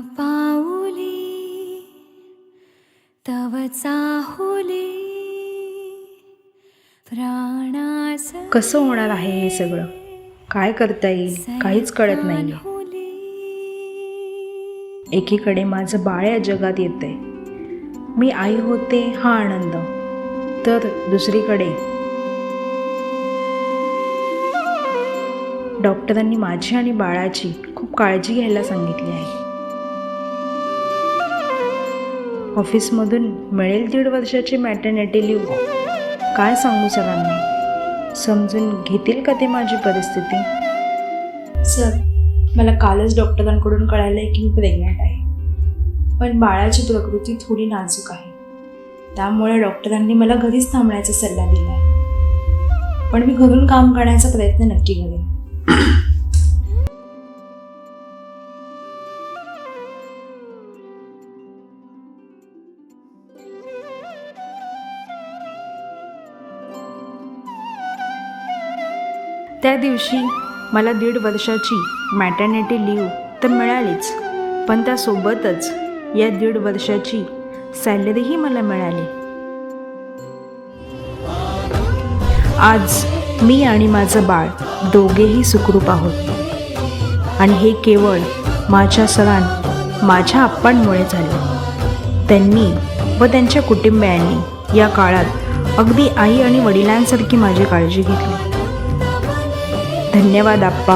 पाऊली तव चाहुली प्राणास कसं होणार आहे हे सगळं? काय करता येईल? काहीच कळत नाही एकीकडे माझं बाळ या जगात येतंय. मी आई होते हा आनंद तर दुसरीकडे? डॉक्टरांनी माझी आणि बाळाची खूप काळजी घ्यायला सांगितली आहे. ऑफिसमधून मिळेल दीड वर्षाची मॅटर्निटी लिव्ह काय सांगू सरांना? समजून घेतील का ते माझी परिस्थिती? सर मला कालच डॉक्टरांकडून कळालं की मी प्रेग्नंट आहे. पण बाळाची प्रकृती थोडी नाजूक आहे. त्यामुळे डॉक्टरांनी मला घरीच थांबण्याचा सल्ला दिला आहे पण मी घरून काम करण्याचा प्रयत्न नक्की करेन. त्या दिवशी मला दीड वर्षाची मॅटर्निटी लीव तर मिळालीच. पण त्यासोबतच या दीड वर्षाची सॅलरीही मला मिळाली. आज मी आणि माझं बाळ दोघेही सुखरूप आहोत. आणि हे केवळ माझ्या सरां माझ्या आप्पांमुळे झाले. त्यांनी व त्यांच्या कुटुंबियांनी या काळात अगदी आई आणि वडिलांसारखी माझी काळजी घेतली. धन्यवाद आप्पा